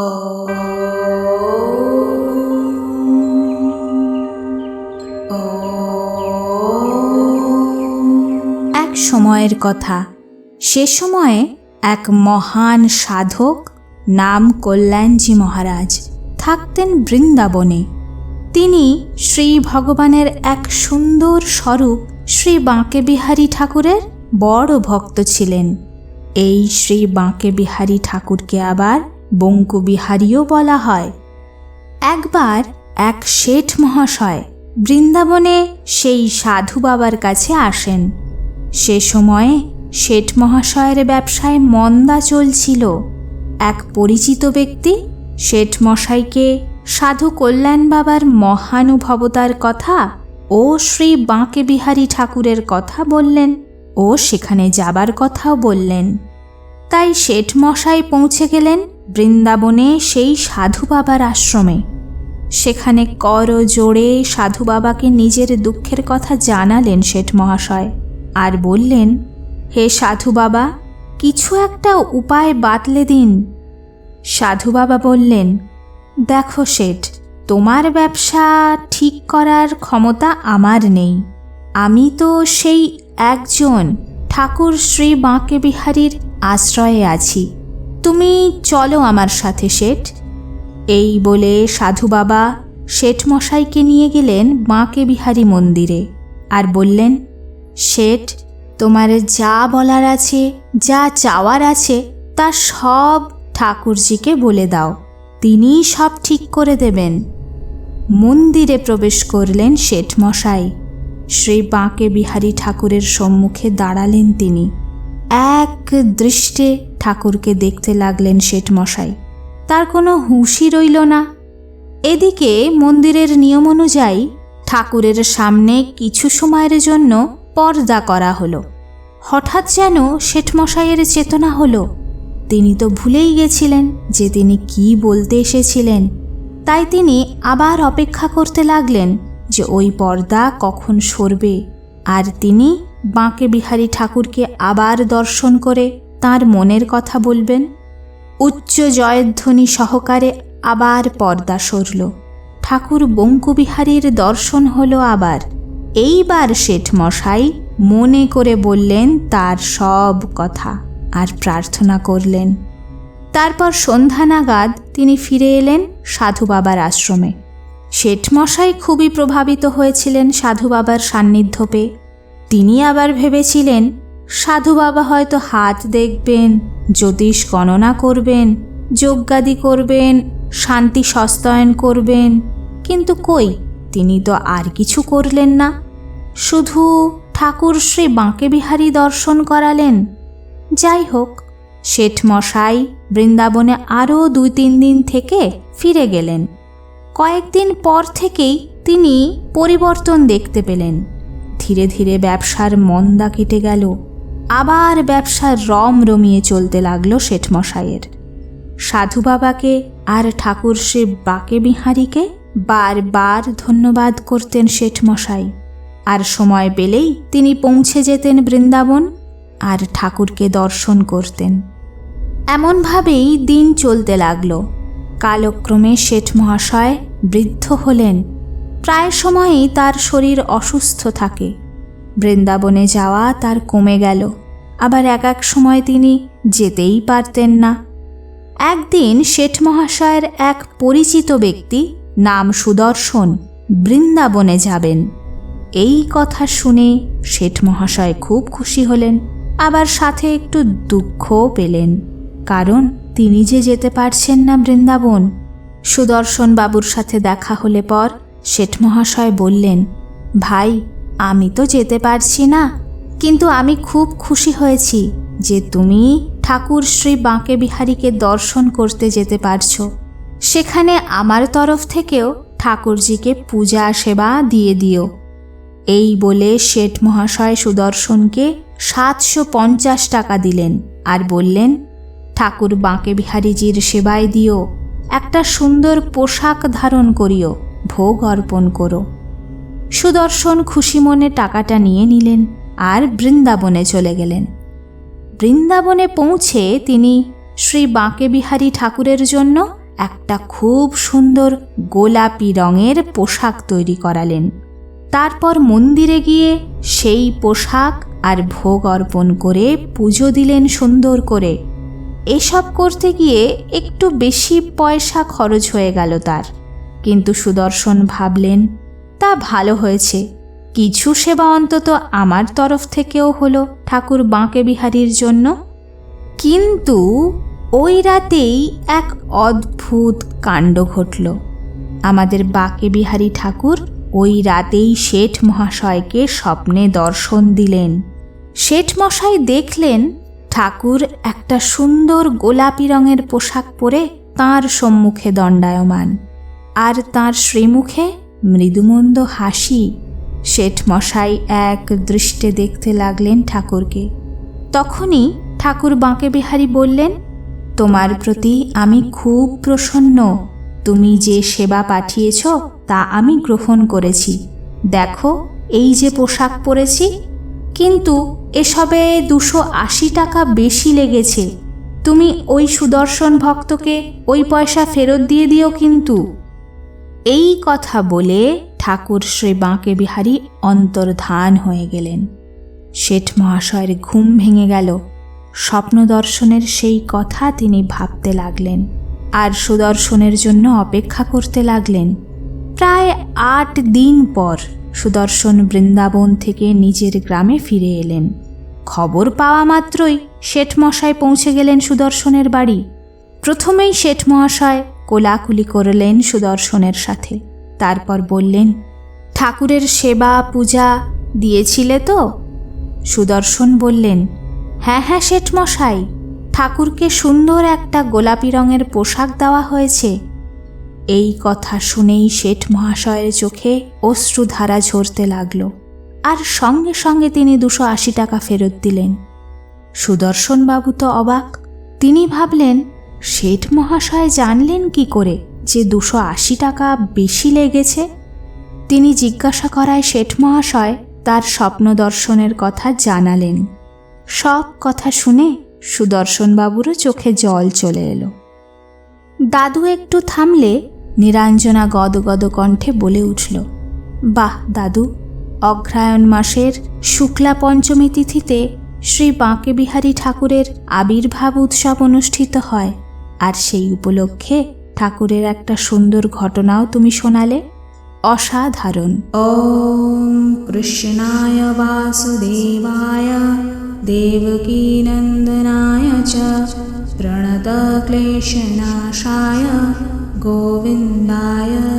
এক সময়ের কথা। সে সময়ে এক মহান সাধক নাম কল্যাণজি মহারাজ থাকতেন বৃন্দাবনে। তিনি শ্রী ভগবানের এক সুন্দর স্বরূপ শ্রী বাঁকে বিহারী ঠাকুরের বড় ভক্ত ছিলেন। এই শ্রী বাঁকে বিহারী ঠাকুরকে আবার বঙ্কু বিহারীও বলা হয়। একবার এক শেঠ মহাশয় বৃন্দাবনে সেই সাধু বাবার কাছে আসেন। সে সময়ে শেঠ মহাশয়ের ব্যবসায় মন্দা চলছিল। এক পরিচিত ব্যক্তি শেঠ মশাইকে সাধু কল্যাণ বাবার মহানুভবতার কথা ও শ্রী বাঁকে বিহারী ঠাকুরের কথা বললেন ও সেখানে যাবার কথাও বললেন। তাই শেঠ মশাই পৌঁছে গেলেন বৃন্দাবনে সেই সাধু বাবার আশ্রমে। সেখানে কর জোড়ে সাধু বাবাকে নিজের দুঃখের কথা জানালেন শেঠ মহাশয় আর বললেন, হে সাধু বাবা, কিছু একটা উপায় বাতলে দিন। সাধু বাবা বললেন, দেখো শেঠ, তোমার ব্যবসা ঠিক করার ক্ষমতা আমার নেই। আমি তো সেই একজন ঠাকুর শ্রী বাঁকে বিহারীর আশ্রয়ে আছি। তুমি চলো আমার সাথে, শেঠ। এই বলে সাধু বাবা শেঠ মশাইকে নিয়ে গেলেন বাঁকে বিহারী মন্দিরে আর বললেন, শেঠ, তোমার যা বলার আছে, যা চাওয়ার আছে, তা সব ঠাকুরজিকে বলে দাও। তিনি সব ঠিক করে দেবেন। মন্দিরে প্রবেশ করলেন শেঠ মশাই শ্রী বাঁকে বিহারী ঠাকুরের সম্মুখে দাঁড়ালেন তিনি। এক দৃষ্টে ঠাকুরকে দেখতে লাগলেন শেঠ মশাই তার কোনো হুঁশই রইল না। এদিকে মন্দিরের নিয়ম অনুযায়ী ঠাকুরের সামনে কিছু সময়ের জন্য পর্দা করা হলো। হঠাৎ যেন শেঠমশাইয়ের চেতনা হলো। তিনি তো ভুলেই গেছিলেন যে তিনি কি বলতে এসেছিলেন। তাই তিনি আবার অপেক্ষা করতে লাগলেন যে ওই পর্দা কখন সরবে। আর তিনি বাঁকে বিহারী ঠাকুরকে আবার দর্শন করে তার মনের কথা বলবেন। উচ্চ জয়ধ্বনি সহকারে আবার পর্দা সরল। ঠাকুর বঙ্কুবিহারীর দর্শন হলো আবার। এইবার শেঠ মশাই মনে করে বললেন তার সব কথা আর প্রার্থনা করলেন। তারপর সন্ধ্যা নাগাদ তিনি ফিরে এলেন সাধু বাবার আশ্রমে। শেঠমশাই খুবই প্রভাবিত হয়েছিলেন সাধু বাবার সান্নিধ্য পেয়ে তিনি আবার ভেবেছিলেন, সাধু বাবা হয়তো হাত দেখবেন, জ্যোতিষ গণনা করবেন, যজ্ঞাদি করবেন, শান্তি সস্তায়ন করবেন, কিন্তু কই, তিনি তো আর কিছু করলেন না। শুধু ঠাকুর শ্রী বাঁকে বিহারী দর্শন করালেন। যাই হোক শেঠ মশাই বৃন্দাবনে আরও দুই তিন দিন থেকে ফিরে গেলেন। কয়েকদিন পর থেকেই তিনি পরিবর্তন দেখতে পেলেন। ধীরে ধীরে ব্যবসার মন্দা কেটে গেল। আবার ব্যবসার রম রমিয়ে চলতে লাগল শেঠমশাইয়ের। সাধু বাবাকে আর ঠাকুর শ্রী বাকে বিহারীকে বারবার ধন্যবাদ করতেন শেঠমশাই। আর সময় পেলেই তিনি পৌঁছে যেতেন বৃন্দাবন আর ঠাকুরকে দর্শন করতেন। এমনভাবেই দিন চলতে লাগল। কালক্রমে শেঠ মহাশয় বৃদ্ধ হলেন। প্রায় সময়ই তার শরীর অসুস্থ থাকে। বৃন্দাবনে যাওয়া তার কমে গেল। আবার এক এক সময় তিনি যেতেই পারতেন না। একদিন শেঠ মহাশয়ের এক পরিচিত ব্যক্তি নাম সুদর্শন বৃন্দাবনে যাবেন। এই কথা শুনে শেঠ মহাশয় খুব খুশি হলেন, আবার সাথে একটু দুঃখও পেলেন, কারণ তিনি যে যেতে পারছেন না বৃন্দাবন। সুদর্শন বাবুর সাথে দেখা হলে পর শেঠ মহাশয় বললেন, ভাই আমি তো যেতে পারছি না। কিন্তু আমি খুব খুশি হয়েছি যে তুমি ঠাকুর শ্রী বাঁকে বিহারীকে দর্শন করতে যেতে পারছ। সেখানে আমার তরফ থেকেও ঠাকুরজিকে পূজা সেবা দিয়ে দিও। এই বলে শেঠ মহাশয় সুদর্শনকে সাতশো পঞ্চাশ টাকা দিলেন আর বললেন, ঠাকুর বাঁকে বিহারীজির সেবায় দিও। একটা সুন্দর পোশাক ধারণ করিও। ভোগ অর্পণ করো। সুদর্শন খুশি মনে টাকাটা নিয়ে নিলেন আর বৃন্দাবনে চলে গেলেন। বৃন্দাবনে পৌঁছে তিনি শ্রী বাঁকে বিহারী ঠাকুরের জন্য একটা খুব সুন্দর গোলাপি রঙের পোশাক তৈরি করালেন। তারপর মন্দিরে গিয়ে সেই পোশাক আর ভোগ অর্পণ করে পুজো দিলেন সুন্দর করে। এসব করতে গিয়ে একটু বেশি পয়সা খরচ হয়ে গেল তার। কিন্তু সুদর্শন ভাবলেন তা ভালো হয়েছে। কিছু সেবা অন্তত আমার তরফ থেকেও হলো ঠাকুর বাঁকে বিহারীর জন্য। কিন্তু ওই রাতেই এক অদ্ভুত কাণ্ড ঘটল। আমাদের বাঁকে বিহারী ঠাকুর ওই রাতেই শেঠ মহাশয়কে স্বপ্নে দর্শন দিলেন। শেঠ মশাই দেখলেন ঠাকুর একটা সুন্দর গোলাপি রঙের পোশাক পরে তাঁর সম্মুখে দণ্ডায়মান। আর তাঁর শ্রীমুখে মৃদুমন্দ হাসি শেঠমশাই এক দৃষ্টে দেখতে লাগলেন ঠাকুরকে। তখনই ঠাকুর বাঁকে বিহারি বললেন, তোমার প্রতি আমি খুব প্রসন্ন। তুমি যে সেবা পাঠিয়েছ, তা আমি গ্রহণ করেছি। দেখো, এই যে পোশাক পরেছি, কিন্তু এসবে দুশো আশি টাকা বেশি লেগেছে। তুমি ওই সুদর্শন ভক্তকে ওই পয়সা ফেরত দিয়ে দিও কিন্তু। এই কথা বলে ঠাকুর শ্রী বাঁকে বিহারী অন্তর্ধান হয়ে গেলেন। শেঠ মহাশয়ের ঘুম ভেঙে গেল। স্বপ্ন দর্শনের সেই কথা তিনি ভাবতে লাগলেন আর সুদর্শনের জন্য অপেক্ষা করতে লাগলেন। প্রায় আট দিন পর সুদর্শন বৃন্দাবন থেকে নিজের গ্রামে ফিরে এলেন। খবর পাওয়া মাত্রই শেঠ মশাই পৌঁছে গেলেন সুদর্শনের বাড়ি। প্রথমেই শেঠ মহাশয় কোলাকুলি করলেন সুদর্শনের সাথে। তারপর বললেন, ঠাকুরের সেবা, পূজা দিয়েছিলে তো? সুদর্শন বললেন হ্যাঁ হ্যাঁ শেঠমশাই, ঠাকুরকে সুন্দর একটা গোলাপি রঙের পোশাক দেওয়া হয়েছে। এই কথা শুনেই শেঠ মহাশয়ের চোখে অশ্রুধারা ঝরতে লাগল। আর সঙ্গে সঙ্গে তিনি দুশো আশি টাকা ফেরত দিলেন। সুদর্শনবাবু তো অবাক। তিনি ভাবলেন শেঠ মহাশয় জানলেন কি করে যে দুশো আশি টাকা বেশি লেগেছে? তিনি জিজ্ঞাসা করায় শেঠ মহাশয় তার স্বপ্ন দর্শনের কথা জানালেন। সব কথা শুনে সুদর্শনবাবুরও চোখে জল চলে এলো। দাদু একটু থামলে নিরঞ্জনা গদগদ কণ্ঠে বলে উঠল, বাহ দাদু, অগ্রায়ণ মাসের শুক্লা পঞ্চমী তিথিতে শ্রী বাঁকে বিহারী ঠাকুরের আবির্ভাব উৎসব অনুষ্ঠিত হয়। আর সেই উপলক্ষে ঠাকুরের একটা সুন্দর ঘটনাও তুমি শোনালে অসাধারণ ॐ कृष्णाय वासुदेवाय देवकीनन्दनाय च प्रणतक्लेशनाशाय गोविन्दाय नमः